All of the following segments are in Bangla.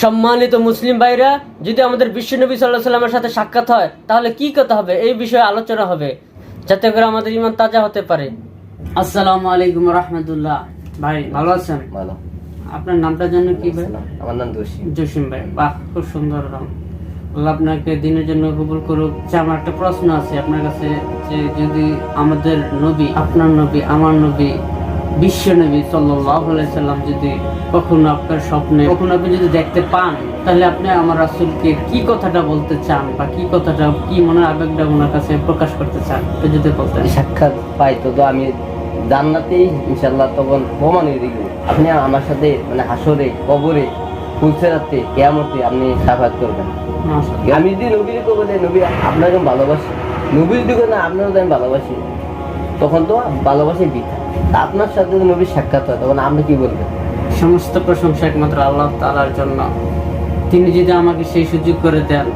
সম্মানিত মুসলিম ভাইরা যদি আমাদের বিশ্বনবী সাল্লাহ সাল্লামের সাথে সাক্ষাৎ হয় তাহলে কি কথা হবে? এই বিষয়ে আলোচনা হবে যাতে করে আমাদের ইমান তাজা হতে পারে। আসসালামু আলাইকুম রহমতুল্লাহ। ভাই ভালো আছেন? ভালো। আপনার নামটা জন্য কি ভাই? আমার নাম দোষী জসিম ভাই বাহ খুব সুন্দর নাম। আল্লাহ আপনাকে দিনের জন্য কবুল করুক। যে আমার একটা প্রশ্ন আছে আপনার কাছে যে যদি আমাদের নবী আপনার নবী আমার নবী বিশ্ব নবী সাল্লাম যদি কখনো আপনার স্বপ্নে কখনো আপনি যদি দেখতে পান তাহলে আপনি আমার রাসুলকে কি কথাটা বলতে চান বা কি কথাটা কি মনের আবেগটা ওনার কাছে প্রকাশ করতে চান তো যদি বলতেন। সাক্ষাৎ পাই তো তো আমি জান্নাতেই ইনশাল্লাহ তখন প্রমাণ হয়ে দেখব আপনি আমার সাথে মানে হাসরে কবরে ফুলসেরাতে কেয়ামতে আপনি সাক্ষাৎ করবেন। আমি যদি নবীর বলে নবী আপনাকে ভালোবাসি নবী যদি না আপনারও আমি ভালোবাসি তখন তো ভালোবাসি বৃথা। তা আপনার সাথে যদি নবীর সাক্ষাৎ হয় তখন আপনি কি বলবেন? সমস্ত প্রশংসা একমাত্র আল্লাহ তালার জন্য। তিনি যদি আমাকে সেই সুযোগ করে দেন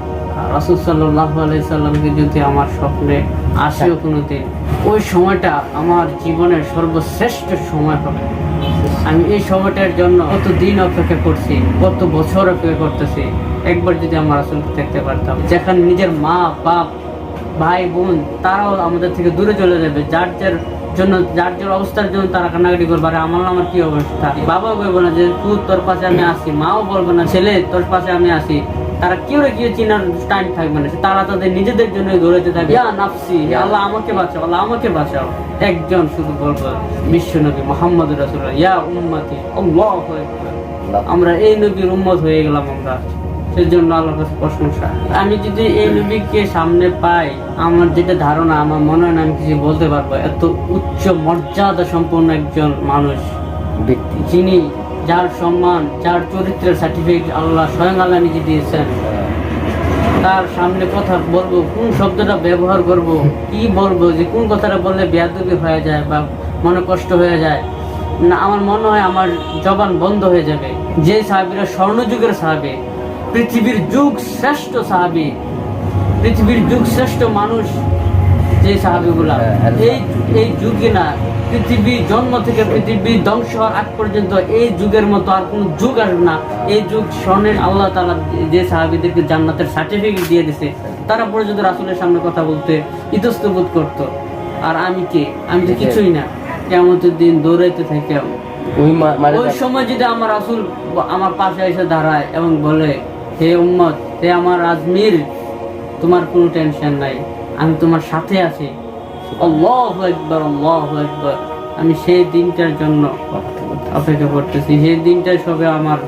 রাসুল সাল্লাহ আলাইসাল্লামকে যদি আমার স্বপ্নে আসেও কোনো দিন ওই সময়টা আমার জীবনের সর্বশ্রেষ্ঠ সময় হবে। আমি এই সময়টার জন্য কত দিন অপেক্ষা করছি কত বছর অপেক্ষা করতেছি একবার যদি আমার রাসুলকে দেখতে পারতাম যেখানে নিজের মা বাপ ভাই বোন তারাও আমাদের থেকে দূরে চলে যাবে যার যার জন্য যার যার অবস্থার জন্য তারা কান্নাকাটি করবে। আরে আমার আমার কি অবস্থা বাবাও বলব না যে তুই তোর পাশে আমি আসি মাও বলবে না, ছেলে, তোর পাশে আমি আসি তারা কেউ রে কেউ চিনার টাইম থাকবে না। তারা তাদের নিজেদের জন্য দৌড়াতে থাকবে। ইয়া নাফসি আল্লাহ, আমাকে বাঁচাও, আল্লাহ, আমাকে বাঁচাও। একজন শুধু বলব, বিশ্ব নবী মোহাম্মদ রাসুল্লাহ ইয়া উম্মতি, আল্লাহ আমরা এই নবীর উম্মত হয়ে গেলাম আমরা। সেজন্য আল্লাহর কাছে প্রশংসা। আমি যদি এই নবীকে সামনে পাই আমার যেটা ধারণা আমার মনে হয় না আমি কিছু বলতে পারব। এত উচ্চ মর্যাদা সম্পন্ন একজন মানুষ। ব্যক্তি। যিনি যার সম্মান যার চরিত্রের সার্টিফিকেট আল্লাহ স্বয়ং আল্লাহ নিজে দিয়েছেন। তার সামনে কথা বলব কোন শব্দটা ব্যবহার করব কি বলব যে কোন কথাটা বললে বেয়াদবি হয়ে যায় বা মনে কষ্ট হয়ে যায়। না আমার মনে হয় আমার জবান বন্ধ হয়ে যাবে। যে সাহাবিরা স্বর্ণযুগের সাহাবি পৃথিবীর যুগ শ্রেষ্ঠ সাহাবি পৃথিবীর যুগ শ্রেষ্ঠ মানুষ যে সাহাবিগুলা। এই এই যুগে না পৃথিবী জন্ম থেকে পৃথিবী ধ্বংস হওয়ার আগ পর্যন্ত এই যুগের মতো আর কোনো যুগ আসবে না। এই যুগ স্বর্ণের আল্লাহ তালা যে সাহাবিদেরকে জান্নাতের সার্টিফিকেট দিয়ে দিছে তারা পর্যন্ত রাসুলের সামনে কথা বলতে ইতস্ত বোধ করতো। আর আমি কে? আমি তো কিছুই না। কেমন তো দিন দৌড়াইতে থাকি ওই ওই সময় যদি আমার রাসুল আমার পাশে এসে দাঁড়ায় এবং বলে হে উম্মত, হে আমার আজমির, তোমার কোনো টেনশন নাই, আমি তোমার সাথে আছি। আল্লাহু আকবার আল্লাহু আকবার। আমি সেই দিনটার জন্য অপেক্ষা করতেছি। সেই দিনটাই সবে আমার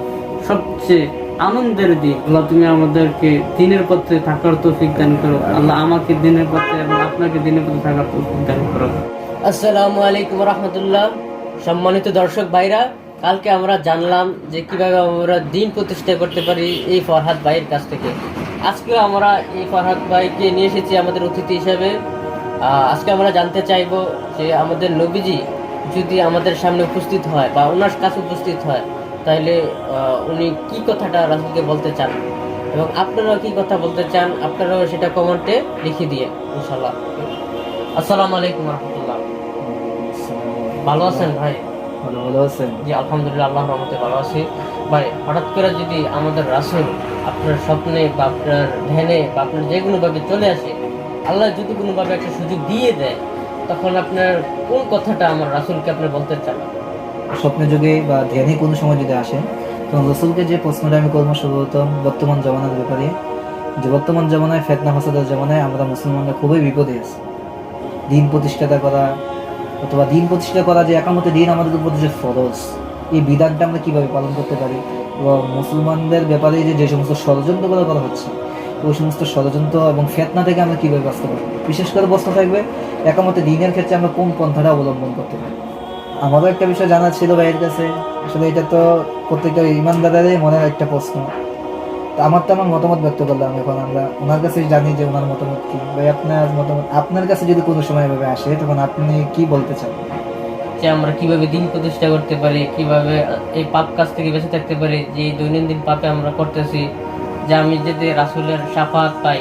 সবচেয়ে আনন্দের দিন। আল্লাহ তুমি আমাদেরকে দিনের পথে থাকার তৌফিক দান করো। আল্লাহ আমাকে দিনের পথে এবং আপনাকে দিনের পথে থাকার তৌফিক দান করো। আসসালামু আলাইকুম রহমতুল্লাহ। সম্মানিত দর্শক ভাইরা কালকে আমরা জানলাম যে কীভাবে আমরা দিন প্রতিষ্ঠা করতে পারি এই ফরহাদ ভাইয়ের কাছ থেকে। আজকেও আমরা এই ফরহাদ ভাইকে নিয়ে এসেছি আমাদের অতিথি হিসেবে। আজকে আমরা জানতে চাইব যে আমাদের নবীজি যদি আমাদের সামনে উপস্থিত হয় বা ওনার কাছে উপস্থিত হয় তাহলে উনি কি কথাটা রাসুলকে বলতে চান? এবং আপনারাও কি কথা বলতে চান? আপনারাও সেটা কমেন্টে লিখে দিয়ে ইনশাল্লাহ আসসালামু আলাইকুম রহমতুল্লাহ। ভালো আছেন ভাই? ভালো ভালো আছেন? জি আলহামদুলিল্লাহ আল্লাহর রহমতে ভালো আছি। ভাই হঠাৎ করে যদি আমাদের রাসূল আপনার স্বপ্নে বা আপনার ধ্যানে বা আপনার যে কোনোভাবে চলে আসে আল্লাহ যদি কোনোভাবে একটা সুযোগ দিয়ে দেয় তখন আপনার কোন কথাটা আমার রাসূলকে আপনি বলতে চান? স্বপ্নে যুগে বা ধ্যানে কোনো সময় যদি আসে তখন রসুলকে যে প্রশ্নটা আমি করব সর্বপ্রথম বর্তমান জমানার ব্যাপারে। যে বর্তমান জমানায় ফেতনা ফাসাদের জমানায় আমরা মুসলমানরা খুবই বিপদে আছি। দিন প্রতিষ্ঠাতা করা অথবা দিন প্রতিষ্ঠা করা যে একামতে দিন আমাদের উপর যে ফরজ, এই বিধানটা আমরা কীভাবে পালন করতে পারি? এবং মুসলমানদের ব্যাপারে যে যে সমস্ত ষড়যন্ত্রগুলো করা হচ্ছে, ওই সমস্ত ষড়যন্ত্র এবং ফেতনা থেকে আমরা কীভাবে বাঁচতে পারি? বিশেষ করে প্রশ্ন থাকবে একামতে দিনের ক্ষেত্রে আমরা কোন পন্থাটা অবলম্বন করতে পারি? আমারও একটা বিষয় জানা ছিল ভাইয়ের কাছে। আসলে এটা তো প্রত্যেকটা ইমানদারেরই মনের একটা প্রশ্ন। তো আমার তো আমার মতামত ব্যক্ত করলাম এখন আমরা ওনার কাছে জানি যে ওনার মতামত কি। ভাই আপনার মতামত আপনার কাছে যদি কোনো সময় এভাবে আসে তখন আপনি কি বলতে চান? যে আমরা কীভাবে দিন প্রতিষ্ঠা করতে পারি কীভাবে এই পাপ কাজ থেকে বেঁচে থাকতে পারি যে এই দৈনন্দিন পাপে আমরা করতেছি যে আমি যদি রাসুলের সাফাত পাই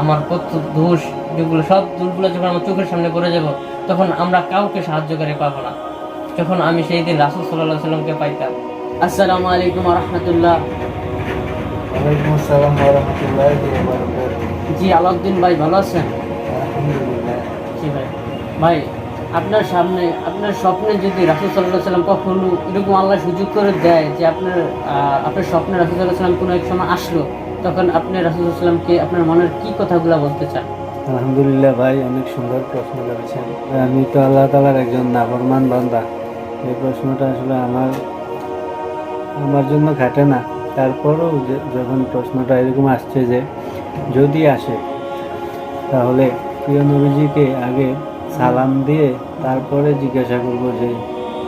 আমার কত দোষ যেগুলো সব দোষগুলো যখন আমার চোখের সামনে পড়ে যাব তখন আমরা কাউকে সাহায্যকারী পাবো না। যখন আমি সেই দিন রাসুল সাল্লাহ সাল্লামকে পাইতাম। আসসালামু আলাইকুম রহমতুল্লাহ। ওয়ালাইকুম আসসালাম ওয়া জি আলাউদ্দিন ভাই ভালো আছেন? জি ভাই। ভাই আপনার সামনে আপনার স্বপ্নে যদি রাসুল সাল্লাহ সাল্লাম কখনো এরকম আল্লাহ সুযোগ করে দেয় যে আপনার আপনার স্বপ্নে রাসুল সাল্লাহ সাল্লাম কোনো এক সময় আসলো তখন আপনি রাসুল সাল্লামকে আপনার মনের কি কথাগুলো বলতে চান? আলহামদুলিল্লাহ ভাই অনেক সুন্দর প্রশ্ন করেছেন। আমি তো আল্লাহ তালার একজন নাফরমান বান্দা। এই প্রশ্নটা আসলে আমার আমার জন্য ঘাটে না। তারপরও যখন প্রশ্নটা এরকম আসছে যে যদি আসে, তাহলে প্রিয় নবীজিকে আগে সালাম দিয়ে তারপরে জিজ্ঞাসা করব যে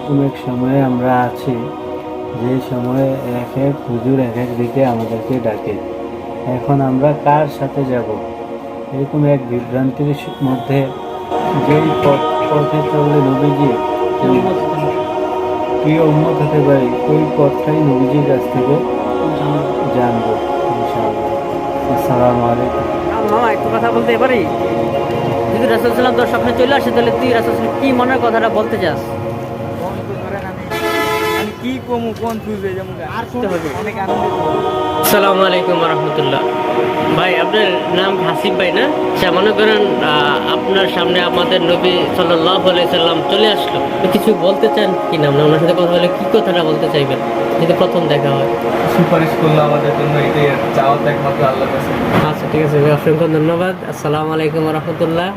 কোন এক সময়ে আমরা আছি, যে সময়ে এক এক হুজুর এক এক দিকে আমাদেরকে ডাকে। এখন আমরা কার সাথে যাব? এরকম এক বিভ্রান্তির মধ্যে যেই পথে চললে নবীজি প্রিয় উন্মত হতে পারি, ওই পথটাই নবীজির কাছ থেকে জানব, ইনশাআল্লাহ। আসসালামু আলাইকুম। মামা একটু কথা বলতে পারি? যদি রাসুল সাল্লাম তোর স্বপ্নে চলে আসে, তাহলে তুই রাসুল কি মনের কথাটা বলতে চাস? কি কমু কনফিউজে যেমন আর হবে। অনেক আনন্দিত আসসালামু আলাইকুম রহমতুল্লাহ ভাই আপনার নাম হাসিব ভাই না? আচ্ছা মনে করেন আপনার সামনে আমাদের নবী সাল্লাহ সাল্লাম চলে আসলো। কিছু বলতে চান কি না? মানে ওনার সাথে কথা বলে কি কথাটা বলতে চাইবেন? যদি প্রথম দেখা হয়। সুপারিশ করল আমাদের জন্য এটাই চাওয়া একমাত্র আল্লাহর কাছে। আচ্ছা ঠিক আছে অসংখ্য ধন্যবাদ। আসসালামু আলাইকুম রহমতুল্লাহ